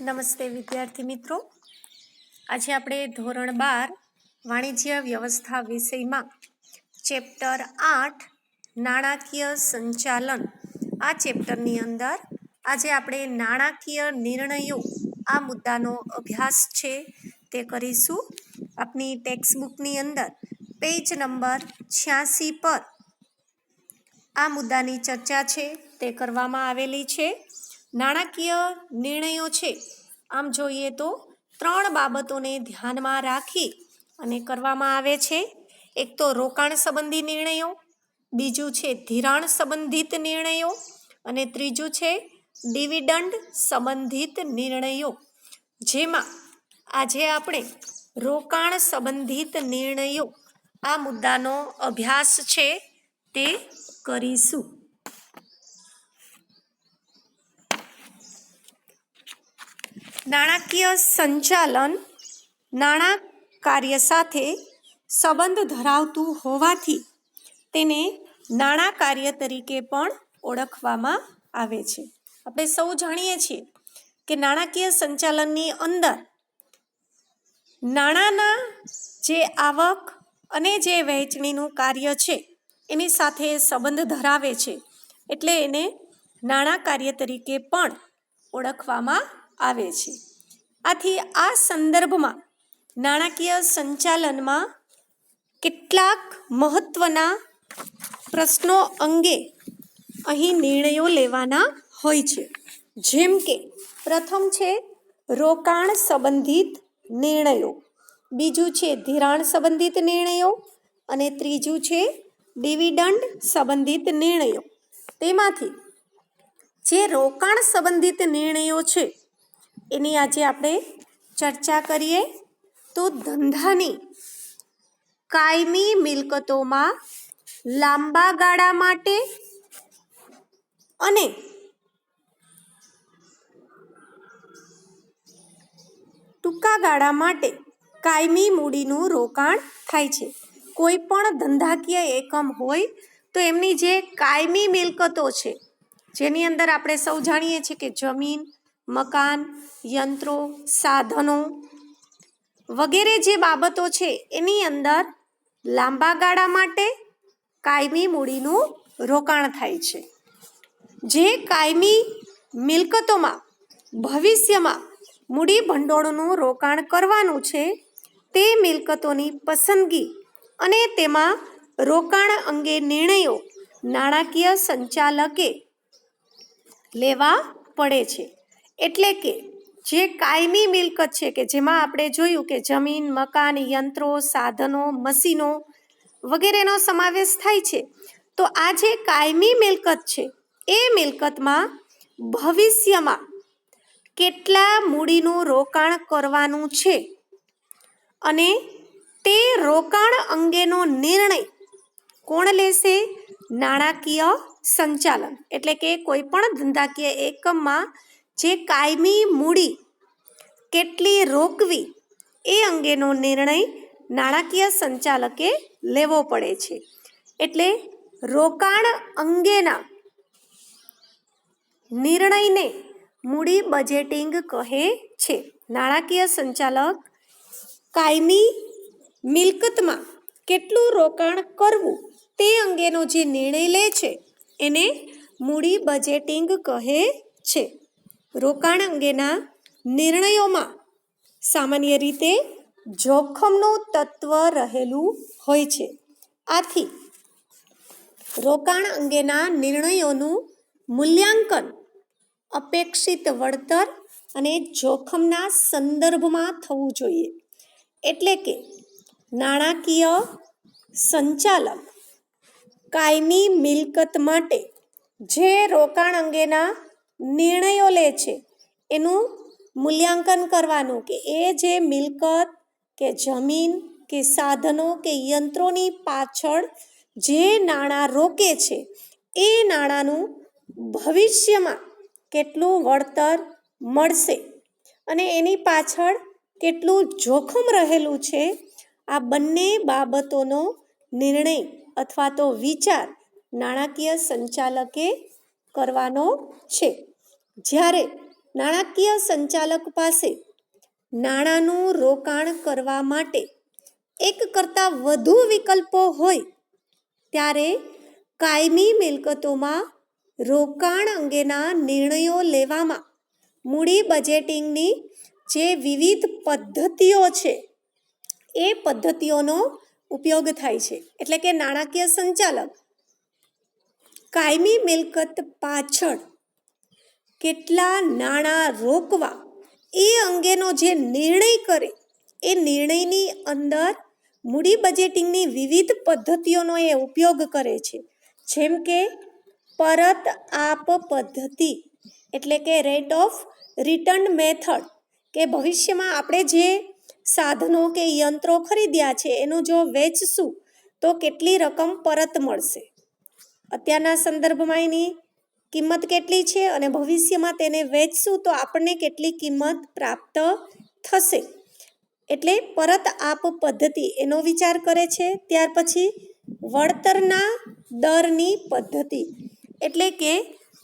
નમસ્તે વિદ્યાર્થી મિત્રો. આજે આપણે ધોરણ બાર, વાણિજ્ય વ્યવસ્થા વિષયમાં ચેપ્ટર આઠ, નાણાકીય સંચાલન. આ ચેપ્ટરની અંદર આજે આપણે નાણાકીય નિર્ણયો, આ મુદ્દાનો અભ્યાસ છે તે કરીશું. આપની ટેક્સ્ટબુકની અંદર પેજ નંબર છ્યાસી પર આ મુદ્દાની ચર્ચા છે તે કરવામાં આવેલી છે. નાણાકીય નિર્ણયો છે. આમ જોઈએ તો ત્રણ બાબતોને ધ્યાનમાં રાખી અને કરવામાં આવે છે. એક તો રોકાણ સંબંધી નિર્ણયો, બીજું છે ધિરાણ સંબંધિત નિર્ણયો, અને ત્રીજું છે ડિવિડન્ડ સંબંધિત નિર્ણયો. જેમાં આજે આપણે રોકાણ સંબંધિત નિર્ણયો આ મુદ્દાનો અભ્યાસ છે તે કરીશું. નાણાકીય સંચાલન નાણાં કાર્ય સાથે સંબંધ ધરાવતું હોવાથી તેને નાણાં કાર્ય તરીકે પણ ઓળખવામાં આવે છે. આપણે સૌ જાણીએ છીએ કે નાણાકીય સંચાલનની અંદર નાણાંના જે આવક અને જે વહેંચણીનું કાર્ય છે, એની સાથે સંબંધ ધરાવે છે. એટલે એને નાણાં કાર્ય તરીકે પણ ઓળખવામાં આવે છે. આથી આ સંદર્ભમાં નાણાકીય સંચાલનમાં કેટલાક મહત્ત્વના પ્રશ્નો અંગે અહીં નિર્ણયો લેવાના હોય છે. જેમ કે, પ્રથમ છે રોકાણ સંબંધિત નિર્ણયો. બીજું છે ધિરાણ સંબંધિત નિર્ણયો. અને ત્રીજું છે ડિવિડન્ડ સંબંધિત નિર્ણયો. તેમાંથી જે રોકાણ સંબંધિત નિર્ણયો છે એની આજે આપણે ચર્ચા કરીએ તો ધંધાની. કાયમી મિલકતોમાં લાંબા ગાળા માટે અને ટૂંકા ગાળા માટે કાયમી મૂડીનું રોકાણ થાય છે. કોઈ પણ ધંધાકીય એકમ હોય તો એમની જે કાયમી મિલકતો છે, જેની અંદર આપણે સૌ જાણીએ છીએ કે જમીન મકાન, યંત્રો, સાધનો વગેરે જે બાબતો છે, એની અંદર લાંબા ગાળા માટે કાયમી મૂડીનું રોકાણ થાય છે. જે કાયમી મિલકતોમાં, ભવિષ્યમાં મૂડી ભંડોળનું રોકાણ કરવાનું છે, તે મિલકતોની પસંદગી અને તેમાં રોકાણ અંગે નિર્ણયો નાણાકીય સંચાલકે લેવા પડે છે. એટલે કે જે કાયમી મિલકત છે કે જેમાં આપણે જોયું કે જમીન, મકાન, યંત્રો, સાધનો, મશીનો વગેરેનો સમાવેશ થાય છે. તો આ જે કાયમી મિલકત છે, એ મિલકતમાં ભવિષ્યમાં કેટલા મૂડીનું રોકાણ કરવાનું છે અને તે રોકાણ અંગેનો નિર્ણય કોણ લેશે? નાણાકીય સંચાલન. એટલે કે કોઈ પણ ધંધાકીય એકમમાં જે કાયમી મૂડી કેટલી રોકવી એ અંગેનો નિર્ણય નાણાકીય સંચાલકે લેવો પડે છે. એટલે રોકાણ અંગેના નિર્ણયને મૂડી બજેટિંગ કહે છે. નાણાકીય સંચાલક કાયમી મિલકતમાં કેટલું રોકાણ કરવું તે અંગેનો જે નિર્ણય લે છે, એને મૂડી બજેટિંગ કહે છે. રોકાણ અંગેના નિર્ણયોમાં સામાન્ય રીતે જોખમનું તત્વ રહેલું હોય છે. આથી રોકાણ અંગેના નિર્ણયોનું મૂલ્યાંકન અપેક્ષિત વળતર અને જોખમના સંદર્ભમાં થવું જોઈએ. એટલે કે નાણાકીય સંચાલક કાયમી મિલકત માટે જે રોકાણ અંગેના નિર્ણયો લે છે. એનું મૂલ્યાંકન કરવાનું કે એ જે મિલકત કે જમીન કે સાધનો કે યંત્રોની પાછળ જે નાણાં રોકે છે, એ નાણાંનું ભવિષ્યમાં કેટલું વળતર મળશે અને એની પાછળ કેટલું જોખમ રહેલું છે, આ બંને બાબતોનો નિર્ણય અથવા તો વિચાર નાણાકીય સંચાલકે કરવાનો છે. જ્યારે નાણાકીય સંચાલક પાસે નાણાંનું રોકાણ કરવા માટે એક કરતાં વધુ વિકલ્પો હોય, ત્યારે કાયમી મિલકતોમાં રોકાણ અંગેના નિર્ણયો લેવામાં મૂડી બજેટિંગની જે વિવિધ પદ્ધતિઓ છે, એ પદ્ધતિઓનો ઉપયોગ થાય છે. એટલે કે નાણાકીય સંચાલક કાયમી મિલકત પાછળ કેટલા નાણાં રોકવા એ અંગેનો જે નિર્ણય કરે, એ નિર્ણયની અંદર મૂડી બજેટિંગની વિવિધ પદ્ધતિઓનો એ ઉપયોગ કરે છે. જેમ કે પરત આપ પદ્ધતિ, એટલે કે રેટ ઓફ રિટર્ન મેથડ કે ભવિષ્યમાં આપણે જે સાધનો કે યંત્રો ખરીદ્યા છે, એનું જો વેચશું, તો કેટલી રકમ પરત મળશે? અત્યારના સંદર્ભમાં એની કિંમત કેટલી છે અને ભવિષ્યમાં તેને વેચશું તો આપણને કેટલી કિંમત પ્રાપ્ત થશે? એટલે પરત આપ પદ્ધતિ એનો વિચાર કરે છે. ત્યાર પછી વળતરના દરની પદ્ધતિ. એટલે કે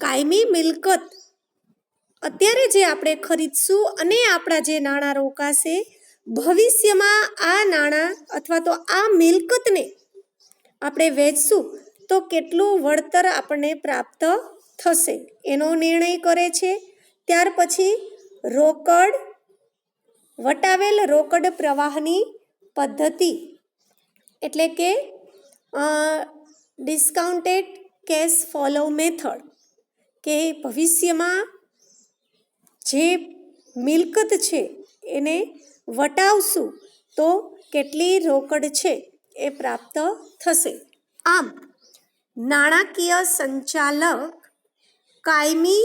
કાયમી મિલકત અત્યારે જે આપણે ખરીદશું અને આપણા જે નાણાં રોકાશે, ભવિષ્યમાં આ નાણાં અથવા તો આ મિલકતને આપણે વેચશું તો કેટલું વળતર આપણને પ્રાપ્ત થશે? એનો નિર્ણય કરે છે. ત્યાર પછી રોકડ, વટાવેલ રોકડ પ્રવાહની પદ્ધતિ. એટલે કે ડિસ્કાઉન્ટેડ કેશ ફોલો મેથડ કે ભવિષ્યમાં જે મિલકત છે એને વટાવશું તો કેટલી રોકડ છે એ પ્રાપ્ત થશે? આમ નાણાકીય સંચાલક કાયમી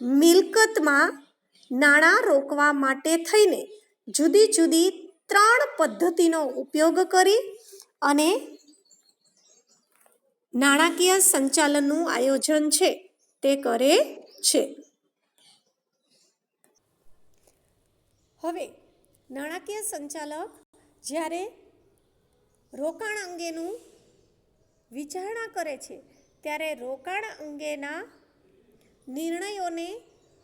મિલકતમાં નાણાં રોકવા માટે થઈને જુદી જુદી ત્રણ પદ્ધતિનો ઉપયોગ કરી અને નાણાકીય સંચાલનનું આયોજન છે તે કરે છે. હવે નાણાકીય સંચાલક જ્યારે રોકાણ અંગેનું વિચારણા કરે છે, ત્યારે રોકાણ અંગેના નિર્ણયોને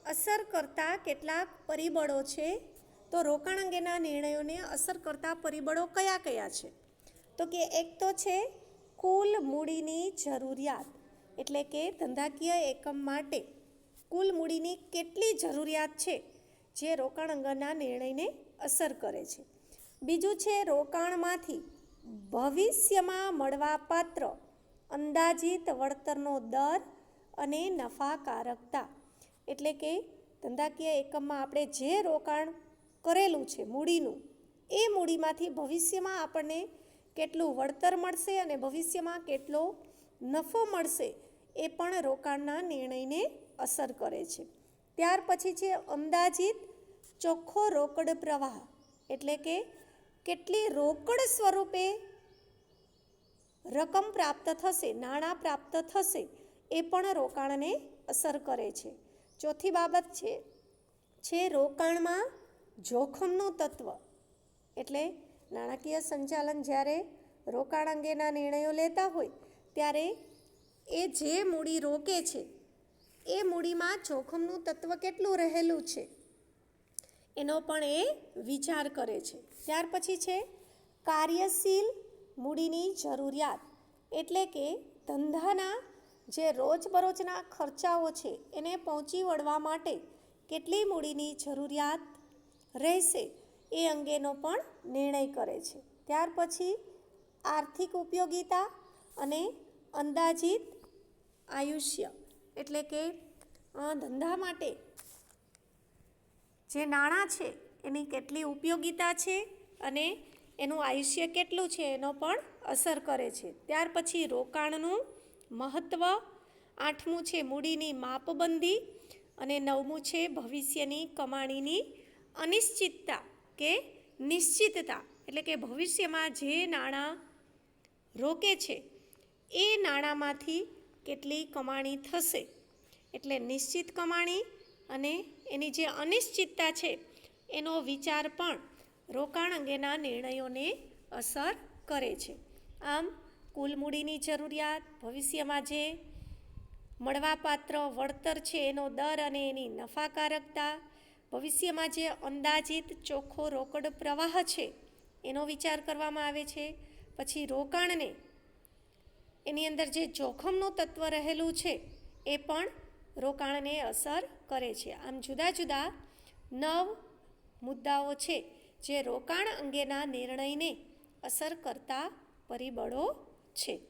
અસર કરતા કેટલાક પરિબળો છે. તો રોકાણ અંગેના નિર્ણયોને અસર કરતા પરિબળો કયા કયા છે? તો કે એક તો છે, કુલ મૂડીની જરૂરિયાત, એટલે કે ધંધાકીય એકમ માટે કુલ મૂડીની કેટલી જરૂરિયાત છે, જે રોકાણ અંગેના નિર્ણયને અસર કરે છે. બીજું છે, રોકાણમાંથી ભવિષ્યમાં મળવાપાત્ર, અંદાજિત વળતરનો દર અને નફાકારકતા. એટલે કે ધંધાકીય એકમમાં આપણે જે રોકાણ કરેલું છે મૂડીનું, એ મૂડીમાંથી ભવિષ્યમાં આપણને કેટલું વળતર મળશે અને ભવિષ્યમાં કેટલો નફો મળશે એ પણ રોકાણના નિર્ણયને અસર કરે છે. ત્યાર પછી છે અંદાજિત ચોખ્ખો રોકડ પ્રવાહ, એટલે કે કેટલી રોકડ સ્વરૂપે રકમ પ્રાપ્ત થશે, નાણાં પ્રાપ્ત થશે, એ પણ રોકાણને અસર કરે છે. ચોથી બાબત છે છે રોકાણમાં જોખમનું તત્વ. એટલે નાણાકીય સંચાલન જ્યારે રોકાણ અંગેના નિર્ણયો લેતા હોય, ત્યારે એ જે મૂડી રોકે છે, એ મૂડીમાં જોખમનું તત્વ કેટલું રહેલું છે? એનો પણ એ વિચાર કરે છે. ત્યાર પછી છે, કાર્યશીલ મૂડીની જરૂરિયાત એટલે કે ધંધાના જે રોજબરોજના ખર્ચાઓ છે એને પહોંચી વળવા માટે કેટલી મૂડીની જરૂરિયાત રહેશે એ અંગેનો પણ નિર્ણય કરે છે. ત્યાર પછી આર્થિક ઉપયોગિતા અને અંદાજિત આયુષ્ય એટલે કે ધંધા માટે જે નાણાં છે, એની કેટલી ઉપયોગિતા છે અને એનું આયુષ્ય કેટલું છે, એનો પણ અસર કરે છે. ત્યાર પછી રોકાણનું મહત્ત્વ આઠમું છે મૂડીની માપબંધી અને નવમું છે ભવિષ્યની કમાણીની અનિશ્ચિતતા કે નિશ્ચિતતા. એટલે કે ભવિષ્યમાં જે નાણાં રોકે છે, એ નાણાંમાંથી કેટલી કમાણી થશે. એટલે નિશ્ચિત કમાણી અને એની જે અનિશ્ચિતતા છે, એનો વિચાર પણ રોકાણ અંગેના નિર્ણયોને અસર કરે છે. આમ, કુલ મૂડીની જરૂરિયાત, ભવિષ્યમાં જે મળવાપાત્ર વળતર છે, એનો દર અને એની નફાકારકતા, ભવિષ્યમાં જે અંદાજિત ચોખ્ખો રોકડ પ્રવાહ છે, એનો વિચાર કરવામાં આવે છે. પછી રોકાણને, એની અંદર જે જોખમનું તત્વ રહેલું છે, એ પણ રોકાણને અસર કરે છે. આમ જુદા જુદા નવ મુદ્દાઓ છે જે રોકાણ અંગેના નિર્ણયને અસર કરતા પરિબળો છે.